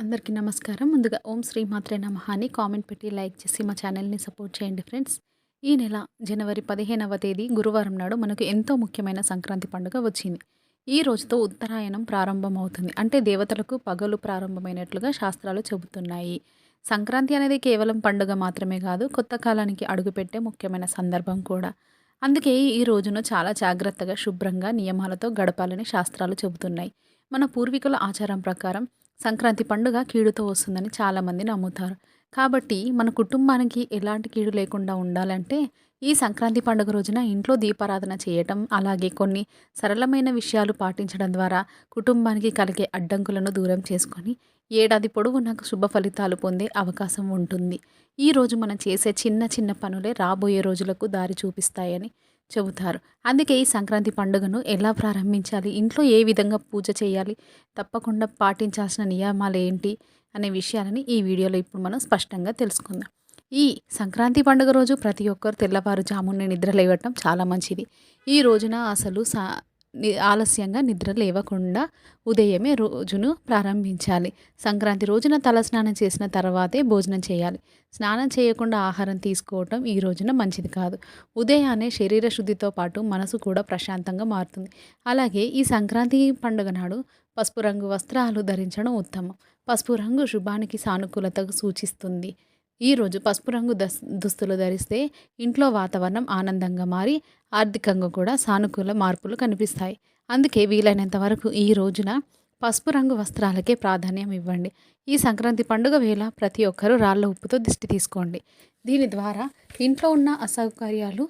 అందరికీ నమస్కారం. ముందుగా ఓం శ్రీ మాత్రే నమః అని కామెంట్ పెట్టి లైక్ చేసి మా ఛానల్ని సపోర్ట్ చేయండి ఫ్రెండ్స్. ఈ నెల జనవరి పదిహేనవ తేదీ గురువారం నాడు మనకు ఎంతో ముఖ్యమైన సంక్రాంతి పండుగ వచ్చింది. ఈ రోజుతో ఉత్తరాయణం ప్రారంభమవుతుంది. అంటే దేవతలకు పగలు ప్రారంభమైనట్లుగా శాస్త్రాలు చెబుతున్నాయి. సంక్రాంతి అనేది కేవలం పండుగ మాత్రమే కాదు కొత్త కాలానికి అడుగుపెట్టే ముఖ్యమైన సందర్భం కూడా. అందుకే ఈ రోజును చాలా జాగ్రత్తగా శుభ్రంగా నియమాలతో గడపాలని శాస్త్రాలు చెబుతున్నాయి. మన పూర్వీకుల ఆచారం ప్రకారం సంక్రాంతి పండుగ కీడుతో వస్తుందని చాలామంది నమ్ముతారు. కాబట్టి మన కుటుంబానికి ఎలాంటి కీడు లేకుండా ఉండాలంటే ఈ సంక్రాంతి పండుగ రోజున ఇంట్లో దీపారాధన చేయటం అలాగే కొన్ని సరళమైన విషయాలు పాటించడం ద్వారా కుటుంబానికి కలిగే అడ్డంకులను దూరం చేసుకొని ఏడాది పొడవు నాకు శుభ ఫలితాలు పొందే అవకాశం ఉంటుంది. ఈ రోజు మనం చేసే చిన్న చిన్న పనులే రాబోయే రోజులకు దారి చూపిస్తాయని చెబుతారు. అందుకే ఈ సంక్రాంతి పండుగను ఎలా ప్రారంభించాలి? ఇంట్లో ఏ విధంగా పూజ చేయాలి? తప్పకుండా పాటించాల్సిన నియమాలు ఏంటి అనే విషయాలని ఈ వీడియోలో ఇప్పుడు మనం స్పష్టంగా తెలుసుకుందాం. ఈ సంక్రాంతి పండుగ రోజు ప్రతి ఒక్కరు తెల్లవారుజామున నిద్ర లేవటం చాలా మంచిది. ఈ రోజున అసలు సా ఆలస్యంగా నిద్ర లేవకుండా ఉదయమే రోజును ప్రారంభించాలి. సంక్రాంతి రోజున తలస్నానం చేసిన తర్వాతే భోజనం చేయాలి. స్నానం చేయకుండా ఆహారం తీసుకోవటం ఈ రోజున మంచిది కాదు. ఉదయాన్నే శరీర శుద్ధితో పాటు మనసు కూడా ప్రశాంతంగా మారుతుంది. అలాగే ఈ సంక్రాంతి పండుగ నాడు పసుపు రంగు వస్త్రాలు ధరించడం ఉత్తమం. పసుపు రంగు శుభానికి సానుకూలతకు సూచిస్తుంది. ఈరోజు పసుపు రంగు దస్ దుస్తులు ధరిస్తే ఇంట్లో వాతావరణం ఆనందంగా మారి ఆర్థికంగా కూడా సానుకూల మార్పులు కనిపిస్తాయి. అందుకే వీలైనంత వరకు ఈ రోజున పసుపు రంగు వస్త్రాలకే ప్రాధాన్యం ఇవ్వండి. ఈ సంక్రాంతి పండుగ వేళ ప్రతి ఒక్కరూ రాళ్ళ ఉప్పుతో దిష్టి తీసుకోండి. దీని ద్వారా ఇంట్లో ఉన్న అసౌకర్యాలు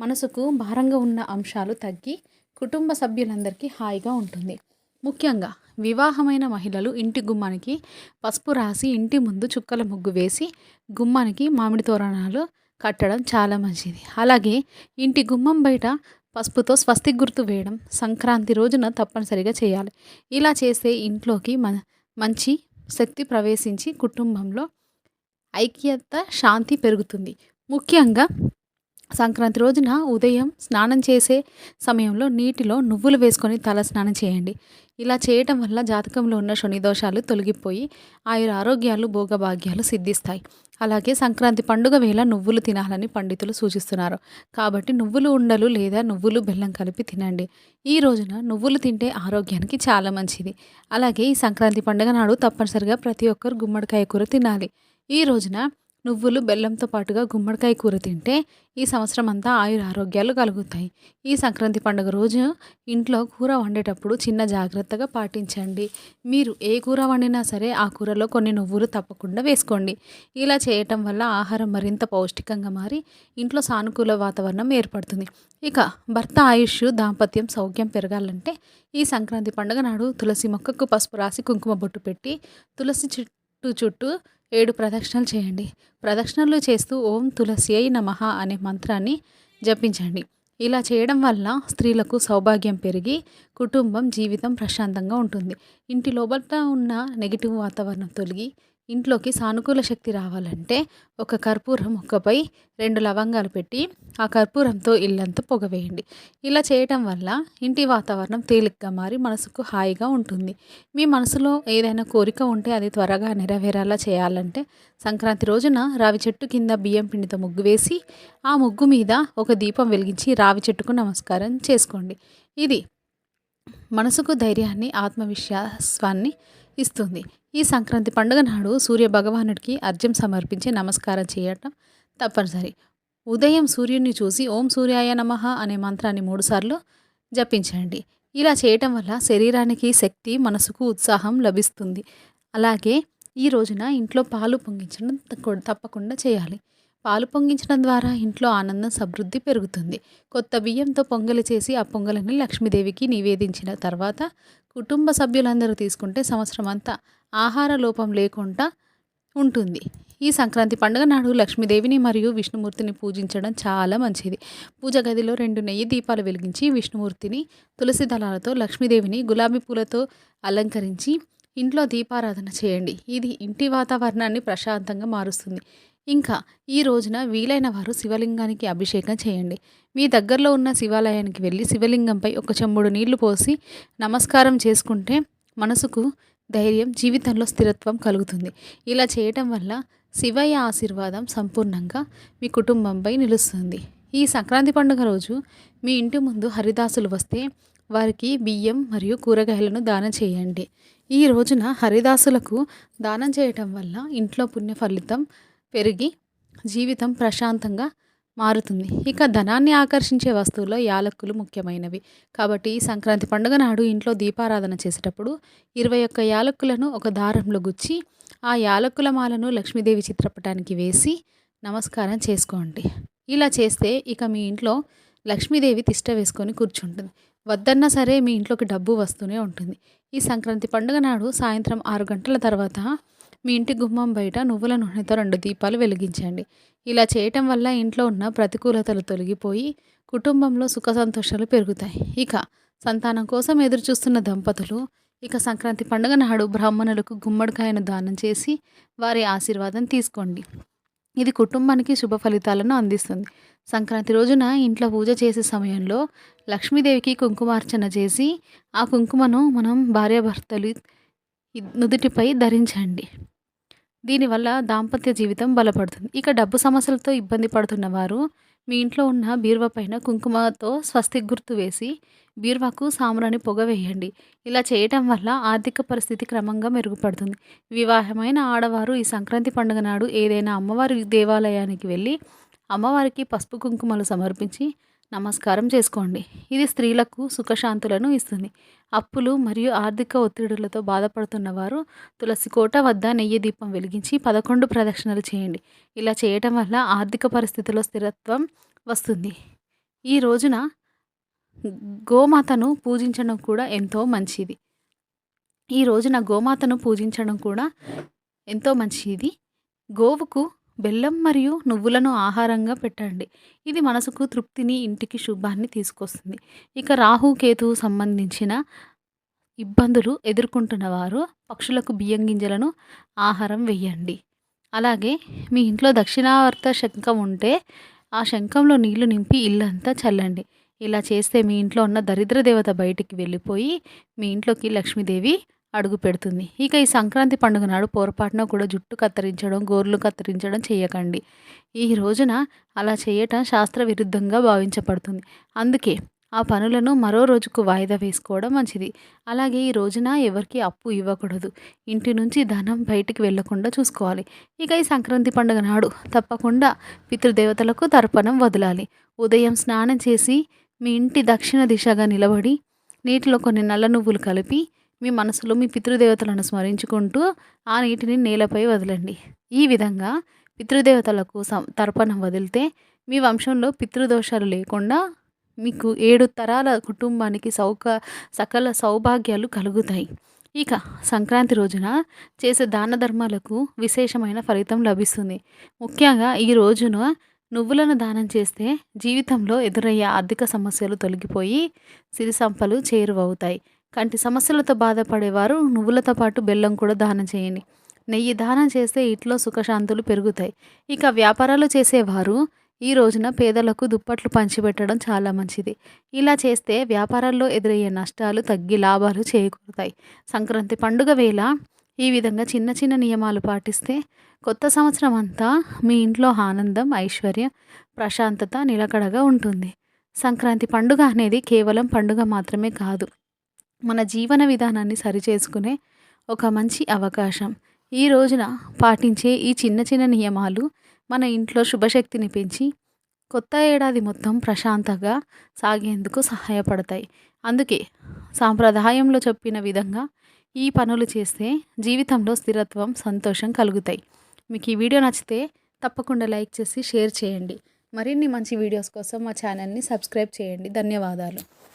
మనసుకు భారంగా ఉన్న అంశాలు తగ్గి కుటుంబ సభ్యులందరికీ హాయిగా ఉంటుంది. ముఖ్యంగా వివాహమైన మహిళలు ఇంటి గుమ్మానికి పసుపు రాసి ఇంటి ముందు చుక్కల ముగ్గు వేసి గుమ్మానికి మామిడి తోరణాలు కట్టడం చాలా మంచిది. అలాగే ఇంటి గుమ్మం బయట పసుపుతో స్వస్తి గుర్తు వేయడం సంక్రాంతి రోజున తప్పనిసరిగా చేయాలి. ఇలా చేస్తే ఇంట్లోకి మ మంచి శక్తి ప్రవేశించి కుటుంబంలో ఐక్యత శాంతి పెరుగుతుంది. ముఖ్యంగా సంక్రాంతి రోజున ఉదయం స్నానం చేసే సమయంలో నీటిలో నువ్వులు వేసుకొని తల స్నానం చేయండి. ఇలా చేయటం వల్ల జాతకంలో ఉన్న శని దోషాలు తొలగిపోయి ఆయుర ఆరోగ్యాలు భోగభాగ్యాలు సిద్ధిస్తాయి. అలాగే సంక్రాంతి పండుగ వేళ నువ్వులు తినాలని పండితులు సూచిస్తున్నారు. కాబట్టి నువ్వులు ఉండలు లేదా నువ్వులు బెల్లం కలిపి తినండి. ఈ రోజున నువ్వులు తింటే ఆరోగ్యానికి చాలా మంచిది. అలాగే ఈ సంక్రాంతి పండుగ నాడు తప్పనిసరిగా ప్రతి ఒక్కరు గుమ్మడికాయ కూర తినాలి. ఈ రోజున నువ్వులు బెల్లంతో పాటుగా గుమ్మడికాయ కూర తింటే ఈ సంవత్సరం అంతా ఆయుర ఆరోగ్యాలు కలుగుతాయి. ఈ సంక్రాంతి పండుగ రోజు ఇంట్లో కూర వండేటప్పుడు చిన్న జాగ్రత్తగా పాటించండి. మీరు ఏ కూర వండినా సరే ఆ కూరలో కొన్ని నువ్వులు తప్పకుండా వేసుకోండి. ఇలా చేయటం వల్ల ఆహారం మరింత పౌష్టికంగా మారి ఇంట్లో సానుకూల వాతావరణం ఏర్పడుతుంది. ఇక భర్త ఆయుష్ దాంపత్యం సౌఖ్యం పెరగాలంటే ఈ సంక్రాంతి పండుగ నాడు తులసి మొక్కకు పసుపు రాసి కుంకుమ బొట్టు పెట్టి తులసి చెట్టు చుట్టూ చుట్టూ ఏడు ప్రదక్షిణలు చేయండి. ప్రదక్షిణలు చేస్తూ ఓం తులసి అయి నమః అనే మంత్రాన్ని జపించండి. ఇలా చేయడం వల్ల స్త్రీలకు సౌభాగ్యం పెరిగి కుటుంబం జీవితం ప్రశాంతంగా ఉంటుంది. ఇంటి లోపల ఉన్న నెగిటివ్ వాతావరణం తొలగి ఇంట్లోకి సానుకూల శక్తి రావాలంటే ఒక కర్పూరం మొక్కపై రెండు లవంగాలు పెట్టి ఆ కర్పూరంతో ఇల్లంతా పొగవేయండి ఇలా చేయటం వల్ల ఇంటి వాతావరణం తేలిగ్గా మారి మనసుకు హాయిగా ఉంటుంది. మీ మనసులో ఏదైనా కోరిక ఉంటే అది త్వరగా నెరవేరేలా చేయాలంటే సంక్రాంతి రోజున రావి చెట్టు కింద బియ్యం పిండితో ముగ్గు వేసి ఆ ముగ్గు మీద ఒక దీపం వెలిగించి రావి చెట్టుకు నమస్కారం చేసుకోండి. ఇది మనసుకు ధైర్యాన్ని ఆత్మవిశ్వాసాన్ని ఇస్తుంది. ఈ సంక్రాంతి పండుగ నాడు సూర్య భగవానుడికి అర్ఘ్యం సమర్పించి నమస్కారం చేయటం తప్పనిసరి. ఉదయం సూర్యుడిని చూసి ఓం సూర్యాయ నమ అనే మంత్రాన్ని మూడుసార్లు జపించండి. ఇలా చేయటం వల్ల శరీరానికి శక్తి మనసుకు ఉత్సాహం లభిస్తుంది. అలాగే ఈ రోజున ఇంట్లో పాలు పొంగించడం తప్పకుండా చేయాలి. పాలు పొంగించడం ద్వారా ఇంట్లో ఆనందం సమృద్ధి పెరుగుతుంది. కొత్త బియ్యంతో పొంగలి చేసి ఆ పొంగలిని లక్ష్మీదేవికి నివేదించిన తర్వాత కుటుంబ సభ్యులందరూ తీసుకుంటే సంవత్సరం అంతా ఆహార లోపం లేకుండా ఉంటుంది. ఈ సంక్రాంతి పండుగ నాడు లక్ష్మీదేవిని మరియు విష్ణుమూర్తిని పూజించడం చాలా మంచిది. పూజ గదిలో రెండు నెయ్యి దీపాలు వెలిగించి విష్ణుమూర్తిని తులసి దళాలతో లక్ష్మీదేవిని గులాబీ పూలతో అలంకరించి ఇంట్లో దీపారాధన చేయండి. ఇది ఇంటి వాతావరణాన్ని ప్రశాంతంగా మారుస్తుంది. ఇంకా ఈ రోజున వీలైన వారు శివలింగానికి అభిషేకం చేయండి. మీ దగ్గరలో ఉన్న శివాలయానికి వెళ్ళి శివలింగంపై ఒక చెంబుడు నీళ్ళు పోసి నమస్కారం చేసుకుంటే మనసుకు ధైర్యం జీవితంలో స్థిరత్వం కలుగుతుంది. ఇలా చేయటం వల్ల శివయ్య ఆశీర్వాదం సంపూర్ణంగా మీ కుటుంబంపై నిలుస్తుంది. ఈ సంక్రాంతి పండుగ రోజు మీ ఇంటి ముందు హరిదాసులు వస్తే వారికి బియ్యం మరియు కూరగాయలను దానం చేయండి. ఈ రోజున హరిదాసులకు దానం చేయటం వల్ల ఇంట్లో పుణ్య ఫలితం పెరిగి జీవితం ప్రశాంతంగా మారుతుంది. ఇక ధనాన్ని ఆకర్షించే వస్తువుల్లో యాలక్కులు ముఖ్యమైనవి. కాబట్టి ఈ సంక్రాంతి పండుగ నాడు ఇంట్లో దీపారాధన చేసేటప్పుడు ఇరవై ఒక్క యాలక్కులను ఒక దారంలో గుచ్చి ఆ యాలక్కుల మాలను లక్ష్మీదేవి చిత్రపటానికి వేసి నమస్కారం చేసుకోండి. ఇలా చేస్తే ఇక మీ ఇంట్లో లక్ష్మీదేవి తిష్ట వేసుకొని కూర్చుంటుంది. వద్దన్నా సరే మీ ఇంట్లోకి డబ్బు వస్తూనే ఉంటుంది. ఈ సంక్రాంతి పండుగ నాడు సాయంత్రం ఆరు గంటల తర్వాత మీ ఇంటి గుమ్మం బయట నువ్వుల నూనెతో రెండు దీపాలు వెలిగించండి. ఇలా చేయటం వల్ల ఇంట్లో ఉన్న ప్రతికూలతలు తొలగిపోయి కుటుంబంలో సుఖ సంతోషాలు పెరుగుతాయి. ఇక సంతానం కోసం ఎదురు చూస్తున్న దంపతులు ఇక సంక్రాంతి పండుగ నాడు బ్రాహ్మణులకు గుమ్మడికాయను దానం చేసి వారి ఆశీర్వాదం తీసుకోండి. ఇది కుటుంబానికి శుభ ఫలితాలను అందిస్తుంది. సంక్రాంతి రోజున ఇంట్లో పూజ చేసే సమయంలో లక్ష్మీదేవికి కుంకుమార్చన చేసి ఆ కుంకుమను మనం భార్యాభర్తలు నుదుటిపై ధరించండి. దీనివల్ల దాంపత్య జీవితం బలపడుతుంది. ఇక డబ్బు సమస్యలతో ఇబ్బంది పడుతున్న వారు మీ ఇంట్లో ఉన్న బీరువా పైన కుంకుమతో స్వస్తి గుర్తు వేసి బీరువాకు సాంబ్రాణి పొగ వేయండి. ఇలా చేయటం వల్ల ఆర్థిక పరిస్థితి క్రమంగా మెరుగుపడుతుంది. వివాహమైన ఆడవారు ఈ సంక్రాంతి పండుగ నాడు ఏదైనా అమ్మవారి దేవాలయానికి వెళ్ళి అమ్మవారికి పసుపు కుంకుమలు సమర్పించి నమస్కారం చేసుకోండి. ఇది స్త్రీలకు సుఖశాంతులను ఇస్తుంది. అప్పులు మరియు ఆర్థిక ఒత్తిడులతో బాధపడుతున్న వారు తులసి కోట వద్ద నెయ్యి దీపం వెలిగించి పదకొండు ప్రదక్షిణలు చేయండి. ఇలా చేయటం వల్ల ఆర్థిక పరిస్థితిలో స్థిరత్వం వస్తుంది. ఈ రోజున గోమాతను పూజించడం కూడా ఎంతో మంచిది. ఈ రోజున గోమాతను పూజించడం కూడా ఎంతో మంచిది. గోవుకు బెల్లం మరియు నువ్వులను ఆహారంగా పెట్టండి. ఇది మనసుకు తృప్తిని ఇంటికి శుభాన్ని తీసుకొస్తుంది. ఇక రాహు కేతువు సంబంధించిన ఇబ్బందులు ఎదుర్కొంటున్న వారు పక్షులకు బియ్యం గింజలను ఆహారం వేయండి. అలాగే మీ ఇంట్లో దక్షిణావర్త శంఖం ఉంటే ఆ శంఖంలో నీళ్ళు నింపి ఇల్లంతా చల్లండి. ఇలా చేస్తే మీ ఇంట్లో ఉన్న దరిద్ర దేవత బయటికి వెళ్ళిపోయి మీ ఇంట్లోకి లక్ష్మీదేవి అడుగు పెడుతుంది. ఇక ఈ సంక్రాంతి పండుగ నాడు పొరపాటున కూడా జుట్టు కత్తిరించడం గోర్లు కత్తిరించడం చేయకండి. ఈ రోజున అలా చేయటం శాస్త్ర విరుద్ధంగా భావించబడుతుంది. అందుకే ఆ పనులను మరో రోజుకు వాయిదా వేసుకోవడం మంచిది. అలాగే ఈ రోజున ఎవరికి అప్పు ఇవ్వకూడదు. ఇంటి నుంచి ధనం బయటికి వెళ్ళకుండా చూసుకోవాలి. ఇక ఈ సంక్రాంతి పండుగ నాడు తప్పకుండా పితృదేవతలకు తర్పణం వదలాలి. ఉదయం స్నానం చేసి మీ ఇంటి దక్షిణ దిశగా నిలబడి నీటిలో కొన్ని నల్ల నువ్వులు కలిపి మీ మనసులో మీ పితృదేవతలను స్మరించుకుంటూ ఆ నీటిని నేలపై వదలండి. ఈ విధంగా పితృదేవతలకు తర్పణం వదిలితే మీ వంశంలో పితృదోషాలు లేకుండా మీకు ఏడు తరాల కుటుంబానికి సౌక సకల సౌభాగ్యాలు కలుగుతాయి. ఇక సంక్రాంతి రోజున చేసే దాన ధర్మాలకు విశేషమైన ఫలితం లభిస్తుంది. ముఖ్యంగా ఈ రోజున నువ్వులను దానం చేస్తే జీవితంలో ఎదురయ్యే ఆర్థిక సమస్యలు తొలగిపోయి సిరి సంపలు చేరువవుతాయి. కంటి సమస్యలతో బాధపడేవారు నువ్వులతో పాటు బెల్లం కూడా దానం చేయండి. నెయ్యి దానం చేస్తే ఇంట్లో సుఖశాంతులు పెరుగుతాయి. ఇక వ్యాపారాలు చేసేవారు ఈ రోజున పేదలకు దుప్పట్లు పంచిపెట్టడం చాలా మంచిది. ఇలా చేస్తే వ్యాపారాల్లో ఎదురయ్యే నష్టాలు తగ్గి లాభాలు చేకూరుతాయి. సంక్రాంతి పండుగ వేళ ఈ విధంగా చిన్న చిన్న నియమాలు పాటిస్తే కొత్త సంవత్సరం అంతా మీ ఇంట్లో ఆనందం ఐశ్వర్యం ప్రశాంతత నిలకడగా ఉంటుంది. సంక్రాంతి పండుగ అనేది కేవలం పండుగ మాత్రమే కాదు. మన జీవన విధానాన్ని సరిచేసుకునే ఒక మంచి అవకాశం. ఈ రోజున పాటించే ఈ చిన్న చిన్న నియమాలు మన ఇంట్లో శుభశక్తిని పెంచి కొత్త ఏడాది మొత్తం ప్రశాంతంగా సాగేందుకు సహాయపడతాయి. అందుకే సాంప్రదాయంలో చెప్పిన విధంగా ఈ పనులు చేస్తే జీవితంలో స్థిరత్వం సంతోషం కలుగుతాయి. మీకు ఈ వీడియో నచ్చితే తప్పకుండా లైక్ చేసి షేర్ చేయండి. మరిన్ని మంచి వీడియోస్ కోసం మా ఛానల్ని సబ్స్క్రైబ్ చేయండి. ధన్యవాదాలు.